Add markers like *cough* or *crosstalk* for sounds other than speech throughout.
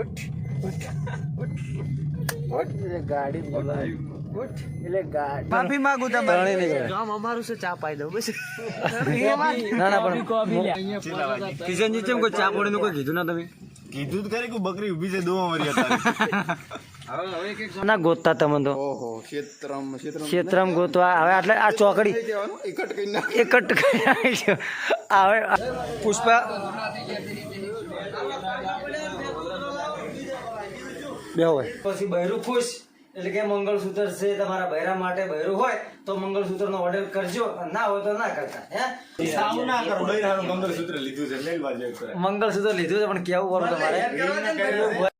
ઉઠ ઉઠ ઉઠ. ઉઠ એટલે ગાડી બોલાવી ઉઠ એટલે ગાડી માફી માંગુ તમારી. ગામ અમારું છે ચા પાઈ દઉં બસ. ના ના પણ કિશનજી ચેમ કોઈ ચા પોણીનું કોઈ કીધું ના તમે? કીધું જ ખરી કે બકરી ઊભી છે દોવા મરી હતા ના ગોતતા તમે તો. ઓહો ક્ષેત્રમ ક્ષેત્રમ ક્ષેત્રમ ગોતવા. હવે આટલે આ ચોકડી. એકટ કરી નાખ એકટ કરી આવી હવે પુષ્પા બે હોય પછી બૈરું ખુશ એટલે કે મંગળસૂત્ર છે તમારા બૈરા માટે બૈરું હોય તો મંગળસૂત્ર નો ઓર્ડર કરજો ના હોય તો ના કરતા હે? સાવ ના કરો બૈરાનું મંગળસૂત્ર લીધું છે મેલવા જેવું મંગળસૂત્ર લીધું છે પણ કેવું કરું તમારે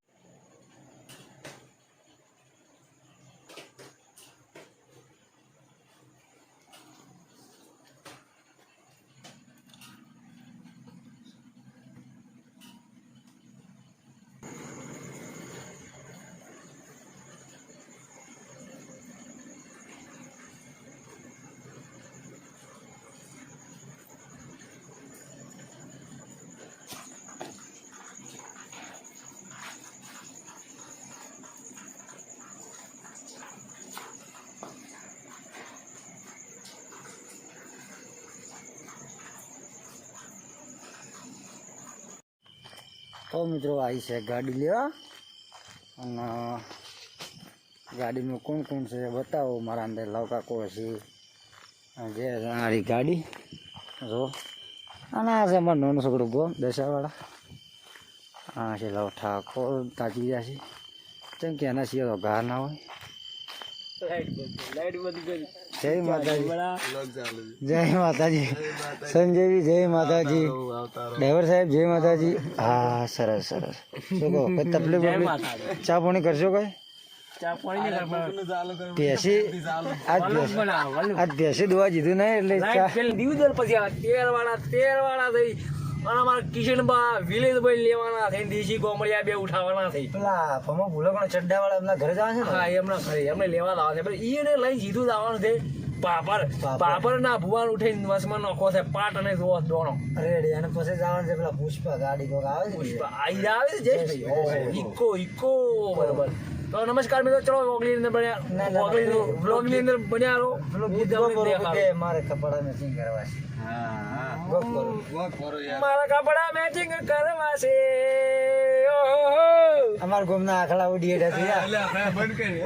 તો મિત્રો આવી છે ગાડી લેવા. અને ગાડીમાં કોણ કોણ છે બતાવો. મારા અંદર લવકા કાકો છે. જે મારી ગાડી. જો. અને આ છે અમારો નાનો છોકરો ગો, દશાવાળા. આ છે લવ ઠાકોર તાજી ગયા છે. કેમ કે એના સિવાય ઘા ના હોય. જય માતાજી. જય માતાજી. સંજયજી જય માતાજી. ડ્રાઈવર સાહેબ જય માતાજી. હા સરસ સરસ. શું કહો કઈ તકલીફ ચા પાણી કરશો કઈ? આજ ભેંસ દોવા જીધું નહીં એટલે તેર વાળા તેર વાળા થઈ. અને અમારા કિશનબા વિલેજભાઈ લેવાના છે દેશી ગોમડિયા બે ઉઠાવવાના છે. પેલા ફમા ભૂલો પણ ચડ્ડા વાળા એમના ઘરે જવા છે હા એમના ઘરે એમને લેવા લાવવા છે. પણ એને લઈ સીધું જ આવવાનું છે. પાપર પાપર. ના ભુવાન ઉઠીને વસમાં નોખો છે પાટ અને જોવો દોણો. રેડી અને પછી જવાનું છે પેલા પુષ્પા ગાડી કોક આવે છે પુષ્પા આઈ આવે છે જય ઇકો ઇકો બરોબર. તો નમસ્કાર મિત્રો ચલો વોગલી અંદર બન્યા પેલું- બ્લોગની અંદર બન્યા રહો. હું તમને દેખાડું. મારે કપડા મેચિંગ કરવા છે. ગો કરો. મારા કપડા મેચિંગ કરવા છે. ઓહો. અમાર ગોમના આખલા ઉડી હેઠા થયા બંધ કરી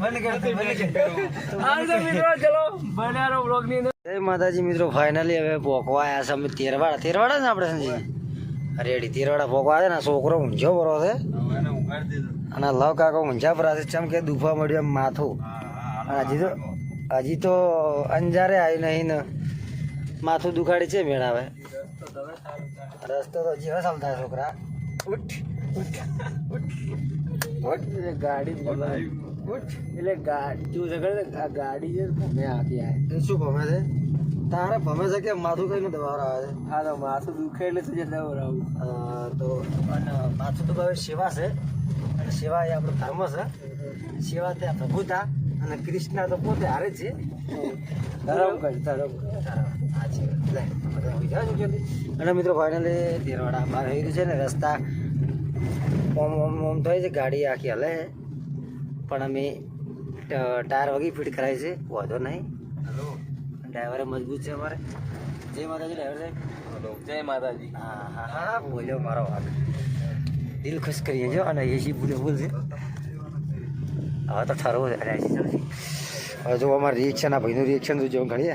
બંધ કરી હાલ તો મિત્રો ચલો બન્યા બ્લોગની અંદર. જય માતાજી મિત્રો ફાઇનલી હવે પોકવા આવ્યા છે અમે તેરવાડા. તેરવાડા ને આપણે સંજી રેડી તેરવાડા પોકવા આવે ને છોકરો ઊંઝો ભરો છે. અને લવ કાકો ઊંઝા ભરા છે ચમ કે દુખવા મળ્યું એમ માથું. હજી તો હજી તો અંજારે આવી નહીં ને માથું દુખાડી છે મેળ હવે રસ્તો તો હજી હવે ચાલતા છોકરા. ઉઠ. ગાડી એટલે ગાડી તું જગડ આ ગાડી છે આપી આવે શું ભમે છે તારે ભમે છે કે માથું કઈ દબાવ આવે છે તો માથું દુખે એટલે તું રહું તો માથું દબાવે સેવા છે અને સેવા એ આપણો ધર્મ છે સેવા ત્યાં પ્રભુતા અને કૃષ્ણ તો પોતે હારે છે ધરમ કર ધરમ. અને મિત્રો ફાઇનલી દેરવાડા બહાર આવી છે ને રસ્તા ઓમ ઓમ ઓમ થાય છે ગાડી આખી હલે પણ અમે ટાયર વગી ફિટ કરાવી છે વાંધો નહીં. ડ્રાઈવરે મજબૂત છે અમારે. જય માતાજી ડ્રાઈવર સાહેબ. જય માતાજી. હા હા હા બોલ્યો મારો વાત. દિલ ખુશ કરીએ જો અને એસી ભૂલે ભૂલ છે. હવે તો ઠરવું છે અરે હવે જો અમારે રિએક્શન આ ભાઈનું રિએક્શન જો ઘણી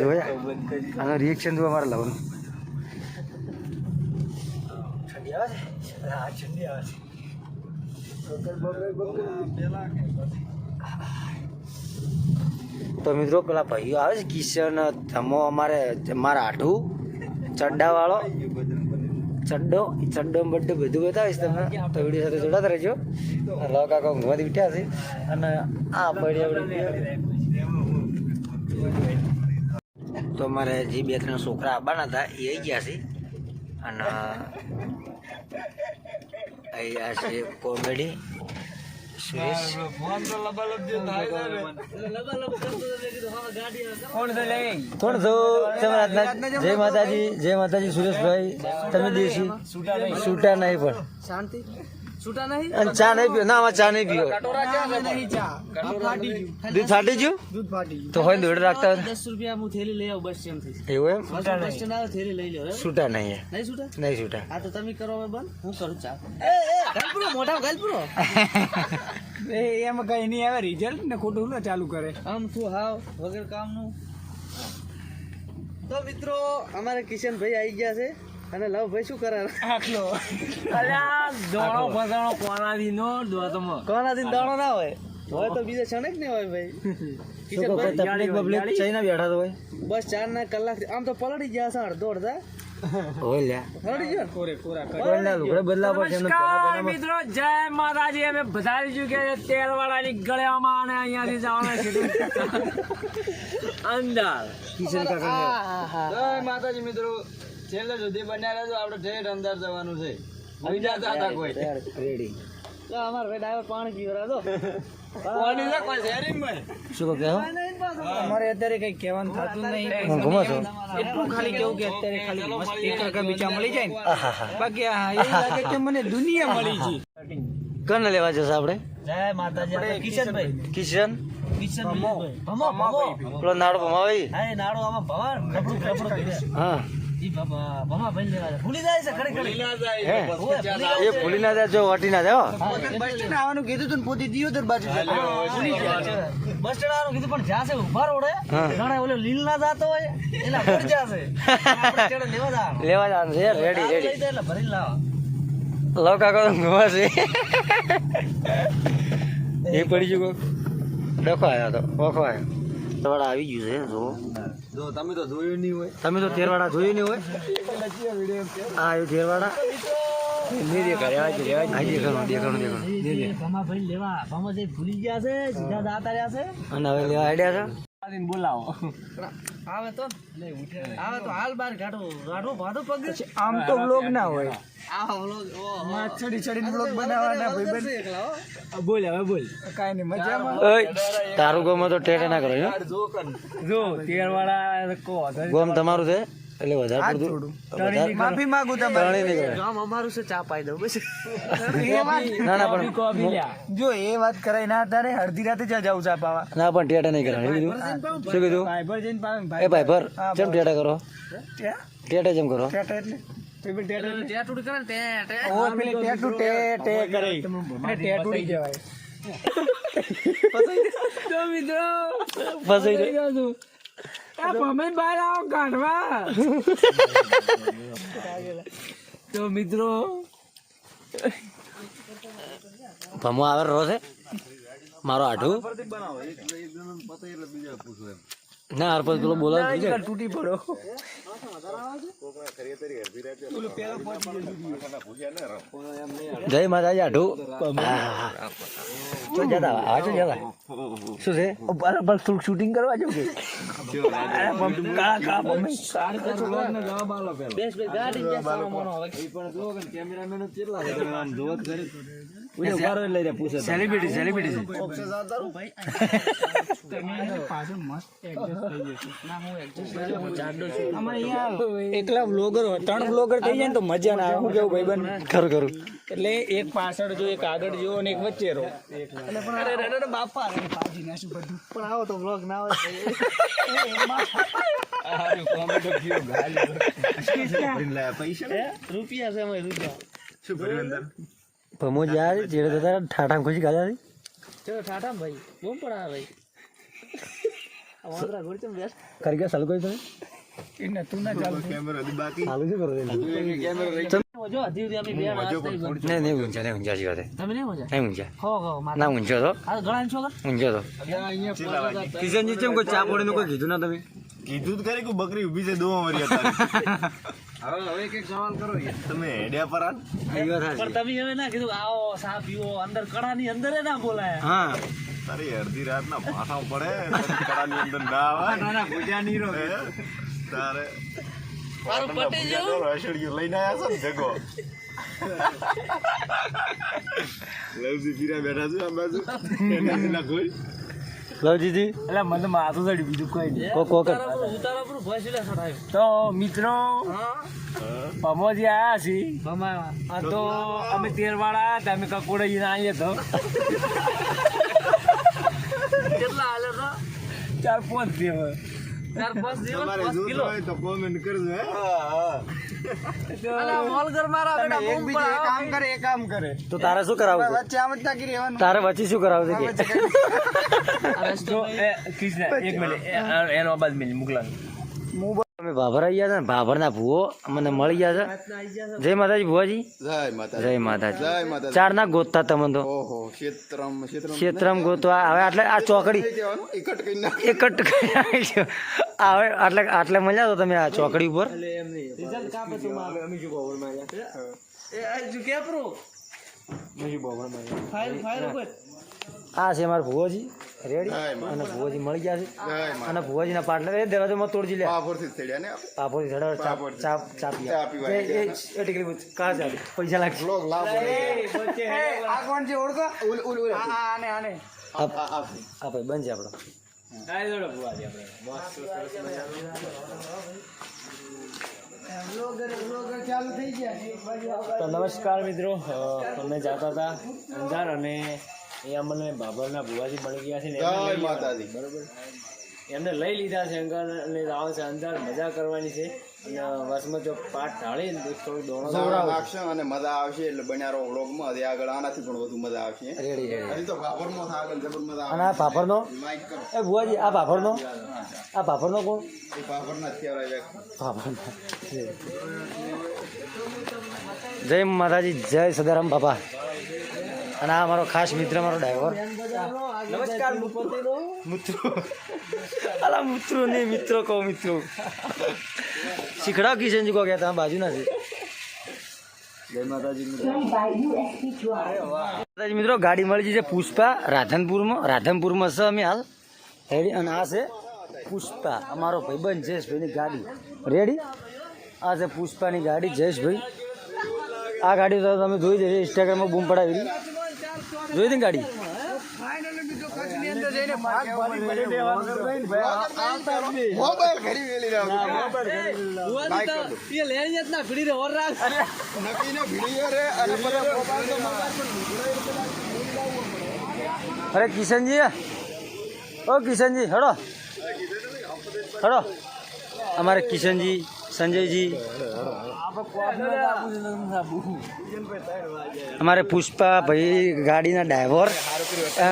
જોયા? આનું રિએક્શન જો અમારે લવનું ઠંડી આવે તો મિત્રો, પેલા ભાઈઓ આવે છે, કિશન, ધમો અમારે, મારા આઠું ચડ્ડાવાળો. ચડ્ડો ચડ્ડો બડ્ડો બધું બતાવીશ તમે તો વીડિયો સાથે જોડાતા રહેજો. લો કાકો ઘુમાથી બીઠ્યા છે. અને આ પડી આપણે તો અમારે જે બે ત્રણ છોકરા આવવાના હતા, એ આવી ગયા છે. અને અહીંયા છે કોમેડી સુરેશ. કોણ છો જય માતાજી. જય માતાજી. સુરેશભાઈ. તમે દેશી છૂટા નહીં પણ. શાંતિ. છૂટા નહીં? અને ચા નહીં પીવો ના ચા નહીં ચા. દૂધ ફાટી ગયું. દૂધ ફાટી ગયું? તો હોય દોડ રાખતા દસ રૂપિયા હું થેલી લઈ આવું બસ એમ થઈ એવું એમ? બસ સ્ટેન્ડ આવે થેલી લઈ લો છૂટા નહીં નહીં છૂટા? નહીં છૂટા. હા તો તમે કરો હવે બંધ. હું કરું ચા? એ એ ગલપુરો મોટા ગલપુરો *laughs* એ એમાં કઈ નહીં આવે રિઝલ્ટ ને ખોટું ના ચાલુ કરે. આમ શું હાવ વગર કામનું. તો મિત્રો અમારે કિશનભાઈ આવી ગયા છે. અને લવ ભાઈ શું કરે આટલો અલ્યા દોણો ફસાણો કોનાથી નો દોતમો કોનાથી દોણો ના હોય? હોય તો બીજા ક્ષણે જ નહીં હોય ભાઈ. બબલીફ ચઈને બેઠા તો હોય? બસ ચાર ના કલાક આમ તો પલડી ગયા છે અડધો ને? ના મિત્રો જય માતાજી. અમે બધારી ચૂક્યા છે ગળ્યામાં અને અહીંયાથી જવાના છે. *laughs* અંદર. કિશન કાકા જય માતાજી મિત્રો. છેલ્લે સુધી બન્યા રહેજો આપણે ઠેઠ અંદર જવાનું છે. આવી હતા કોઈ. રેડી. તો અમારે ભાઈ ડ્રાઈવર પાણી પીવરા દો પાણી છે કોઈ શેરિંગ ભાઈ શું કહો કહો? અમારે અત્યારે કઈ કહેવાનું થતું નહીં. ઘુમો છો એટલું ખાલી કેવું કે અત્યારે ખાલી મસ્ત એક મળી જાય ને? બાકી એવું લાગે કે મને દુનિયા મળી છે. કોને લેવા જશે આપણે? જય માતાજી કિશનભાઈ. કિશન? કિશન ભમો. ભમો પેલો નાડો ભમાવી. હા નાડો આમાં ભવા. હા. ભૂલી જાય છે ખરેખર એ ભૂલી ના જાય જો વટી ના જાય હો. આવવાનું કીધું તું પોતે દિયોદર બાજુ બસ સ્ટેન્ડ આવવાનું કીધું પણ જ્યાં છે ઊભા રોડે. જાણે ઓલો લીલ ના જાતો હોય એના ભરી જશે લેવા જવાનું. લેવા જવાનું છે રેડી રેડી એટલે ભરી લાવો. લો કાકો ઘુમા છે. *laughs* એ પડી ગયો. ડખો આવ્યો તો ઓખો આવ્યો. તેરવાડા આવી ગયું છે જો જો તમે તો જોયું નહીં હોય. તમે તો તેરવાડા જોયું નહીં હોય? હા એ તેરવાડા? નહીં. દેખાણું દેખાણું દેખાણું લેવા ભૂલી ગયા છે સીધા દાતા રહ્યા છે. અને હવે લેવા છે? બોલાવો. આવે તો આવે તો હાલ બાર ગાડો ગાડો ભાડો પગ. આમ તો બ્લોગ ના હોય. આ વ્લોગ ઓહો ચડી ચડીને બ્લોગ બનાવવાના ભાઈ બોલ હવે બોલ. કાઈ નહીં મજામાં? ઓય તારું ગોમ તો ટેટે ના કરો જો જો તેર વાળા કો ગોમ તમારું છે? એટલે વધારે પડતું માફી માંગુ ત્રણેય ગામ અમારું છે ચા પાઈ દઉં બસ. ના ના પણ જો એ વાત કરાય ના તારે અડધી રાતે જ્યાં જાવ ચા પાવા. ના પણ ટેટા નહીં કરાય. કીધું? શું કીધું? ભાઈબર જઈને પાવે એ ભાઈ ભર. ચમ ટેટા કરો? ટેટા જેમ કરો? ટેટા એટલે. પેપર ટેટા ટેટુડી કરે ને ટે ટે ઓ પેલી ટેટુ ટે ટે કરે ટેટુડી કહેવાય. તો મિત્રો ફસાઈ જાય આ ભમે બહાર આવો કાઢવા તો મિત્રો ભમો આવે રો છે મારો આઠું ના હરપત પેલો બોલાવ તૂટી પડો. જય માતાજી. જતા ચો જતા. શું છે? બરાબર થોડુંક શૂટિંગ કરવા જો કે? કાળા કાળા ભમે બેસ ઉભારો લઈ જ્યાં પૂછે સેલિબ્રિટી સેલિબ્રિટી છે પાછળ મસ્ત એડજસ્ટ થઈ જશે આમાં અહીંયા એકલા વ્લોગર હોય ત્રણ વ્લોગર થઈ જાય ને તો મજા ના આવે હું કેવું ભાઈબંધ ખરું ખરું એટલે એક પાછળ જો એક આગળ જો અને એક વચ્ચે રહો એટલે પણ અરે અરે બાપા અરે પાજી નાશું બધું પણ આવો તો બ્લોગ ના હોય રૂપિયા છે રૂપિયા શું કર્યું અંદર ભમો યાર જેડે તો તારા ઠાઠામ ખુશી ખાધા ચલો ઠાઠામ ભાઈ બહુ પડા ભાઈ. આ વાંદરા ચમ બેસ. કરી ગયા સાલું કરી તમે? એ તું ના ચાલુ કેમેરા દી બાકી. ચાલુ શું કરો જો હજી સુધી અમે બે વાત થઈ ગઈ. નહીં નહીં ઊંચા નહીં ઊંચા જીવા તમે નહીં ઊંચા નહીં ઊંચા હો હો માતા. ના ઊંચો તો. આ ઘણા ઊંચો તો. ઊંચો તો કિશનજી ચમ કોઈ ચા પોડીનું કોઈ કીધું ના તમે? કીધું જ કરે કે બકરી ઊભી છે દોવા મરી હતા *laughs* તમે હેડ્યા પર પણ તમે હવે ના કીધું આવો સા પીવો અંદર કડાની અંદર ના બોલાય. હા. તારી અડધી રાત ના પાઠા પડે કડાની અંદર ના આવે. હે? તારે રસોડિયું લઈને આયા છો ને ભેગો. *laughs* લવજી પીરા બેઠા છું આ બાજુ. એના કોઈ લવજીજી એટલે મને તો માથું ચડ્યું બીજું કોઈ નહીં. કો કો કર. તો મિત્રો પમોજી આયા છી આ તો અમે તેરવાળા હતા અમે કકોડા આવીએ તો. કેટલા હાલે તો ચાર પાંચ દિવસ. ચાર પાંચ તમારે તો કોમેન્ટ કરજો તો તારે શું કરાવવું છે? તારે વચ્ચે શું કરાવવું છે કે? *laughs* જો એ કૃષ્ણ એક મિનિટ એ- એનો અવાજ મિલી મોકલા અમે ભાભર આવી ગયા છે ને? ભાભરના ભૂવો અમને મળી ગયા છે. જય માતાજી ભુવાજી. જય માતા જય માતાજી. ચાર ના ગોતતા તમે તો. ક્ષેત્રમ ક્ષેત્રમ ક્ષેત્રમ ગોતવા. હવે આટલે આ ચોકડી. એકટ. હવે આટલે આટલે મજા તો તમે આ ચોકડી ઉપર. આ છે મારા ભુવોજી. રેડી? અને ભુવાજી મળી ગયા છે? અને ભુવોજીના પાટલે એ દરવાજામાં તોડજી લે પાપોરથી થયા ને? ચડાવે ચા ચા પૈસા લાગશે. બ્લોગ લાભ આ આ ભાઈ બંધ છે આપણો. તો નમસ્કાર મિત્રો તમે અમે જતા હતા અંજાર અને અહીંયા મને બાબરના ભુવાજી મળી ગયા છે જય લઈ માતાજી. બરોબર. એમને લઈ લીધા છે અંકલ અને આવવાનું છે અંજાર મજા કરવાની છે. અને વસમાં જો પાટ ઢાળી ને થોડું દોણો લાગશે અને મજા આવશે એટલે બન્યારો વ્લોગમાં હજી આગળ આનાથી પણ વધુ મજા આવશે. રેડી રેડી હજી તો ભાભરનો આગળ જબર મજા અને આ ભાભરનો? એ ભુવાજી આ ભાભરનો? આ ભાભરનો કોણ? એ ભાભરના અત્યારે ભાભરના. જય માતાજી જય સદારામ બાપા અને આ મારો ખાસ મિત્ર મારો ડ્રાઈવર. નમસ્કાર મિત્રો. અલા મિત્રો ને મિત્રો કહો મિત્રો. શીખડાવ કિશનજી કહો ગયા તમે બાજુના છે. માતાજી મિત્રો. ગાડી મળી છે પુષ્પા રાધનપુરમાં. રાધનપુરમાં છે અમે હાલ. રેડી અને આ છે પુષ્પા. અમારો ભાઈબંધ જયેશભાઈની ગાડી. રેડી આ છે પુષ્પાની ગાડી જયેશભાઈ. આ ગાડી તો તમે જોઈ જશે ઇન્સ્ટાગ્રામમાં બૂમ પડાવી જોઈ દે. ગાડી અરે કિશનજી. ઓ કિશનજી હડો. હડો. અમારે કિશનજી સંજયજી. અમારે પુષ્પા ભાઈ ગાડીના ડ્રાઈવર.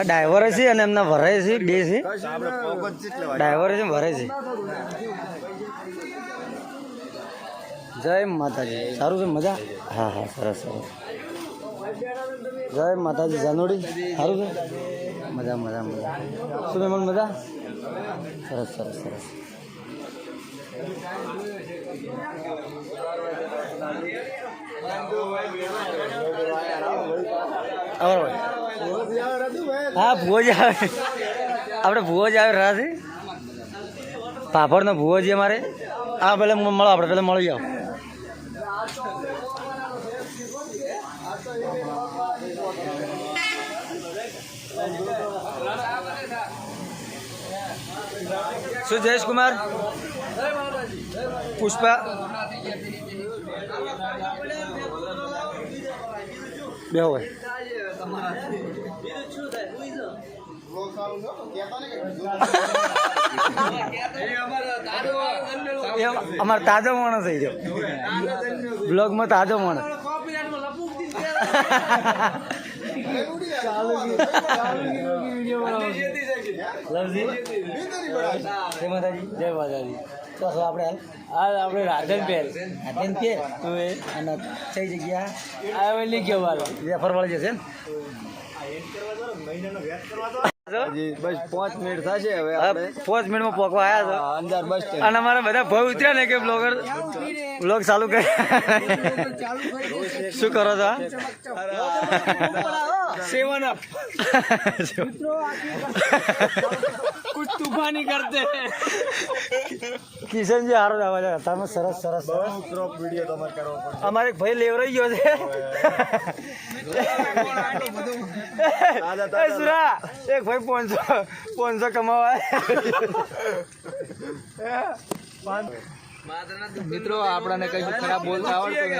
ડ્રાઈવર છે અને એમના વરે છે, બે છે. ડ્રાઈવર છે વરે છે. જય માતાજી. સારું છે મજા? હા હા, સરસ સરસ. જય માતાજી જાનોડી સારું છે? મજા મજા મજા. શું મેમન મજા? સરસ સરસ સરસ. હા ભુવોજી આવે. આપણે ભુવોજી આવે છે પાપડનો ભુવોજી મારે હા પેલા મળો, આપણે પેલા મળી જાઓ શું જયેશ કુમાર પુષ્પા? બે હોય. અમારે તાજો માણસ થઈ ગયો. બ્લોગમાં તાજો માણસ *laughs* માતાજી. જય માતાજી. તો આપણે હાલ? આ આપણે રાધન પહેલ આટલે કે અને કઈ જગ્યા? આ વેલી. ગયો વાળી જશે ને બસ પાંચ મિનિટ થશે હવે હવે પાંચ મિનિટમાં પોકવા આવ્યા અંજાર બસ અને અમારા બધા ભાઈ ઉતર્યા ને કે બ્લોગર બ્લોગ ચાલુ કરે. શું કરો છો सेवन अप कुछ तूफानी करते हैं કિશનજી હારો જ અવાજ આવે તમે સરસ સરસ સરસ ક્રોપ વિડીયો તમારે કરવો પડશે અમારે એક ભાઈ લેવરાઈ ગયો છે એ સુરા એક ભાઈ પાંચસો પાંચસો કમાવા મિત્રો આપણને કઈ ખરાબ બોલતા આવડતું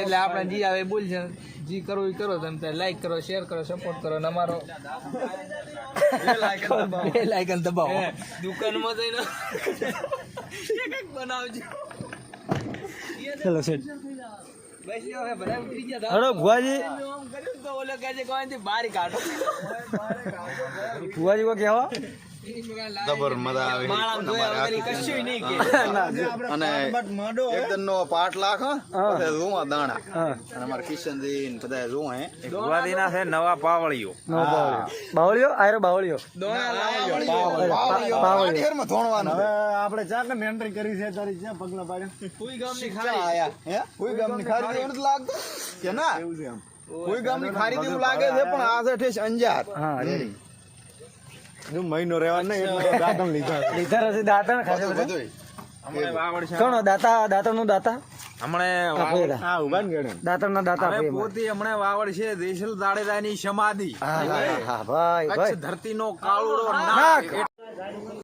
એટલે આપણે જી આવે બોલ છે. જી કરવું એ કરો તમે લાઈક કરો શેર કરો સપોર્ટ કરો અને અમારો લાઇકન દબાવો. દુકાનમાં જઈને બનાવજો. ચલો સેટ બસ હવે બધા ઉતરી ગયા. હલો ભુવાજી. આમ કર્યું તો ઓલો કહે છે કોઈથી બહાર કાઢો. ભુવાજી કો કહેવા? જબર મજા આવે. અને એકદમ નો પાટ લાખ રૂવા દાણા. અને અમારા કિશનજી ને બધા રૂવા હે? ગુવાદીના છે નવા પાવળીઓ નો બાવળિયો બાવળિયો આયરો બાવળિયો બાવળિયો માં ધોણવાનું. હવે આપણે ચા કે એન્ટ્રી કરી છે તારી ક્યાં પગલા પાડ્યા. કોઈ ગામની ક્યાં આયા હે? કોઈ ગામની ખારી એવું લાગતું? કે ના? ખારી એવું લાગે છે પણ આ છે અંજાર. હા રેડી. જો મહિનો રહેવાનું નહીં એટલે દાદા લીધા લીધા રસી દાતા ને બધું કોણ દાતા દાતા? નું દાતા હમણે. હા ગણે. દાતા ના દાતા આપણે એમાં. હમણે વાવડ છે દેશલ દાડેદાની સમાધિ. હા ભાઈ ધરતી નો કાળુડો. નાક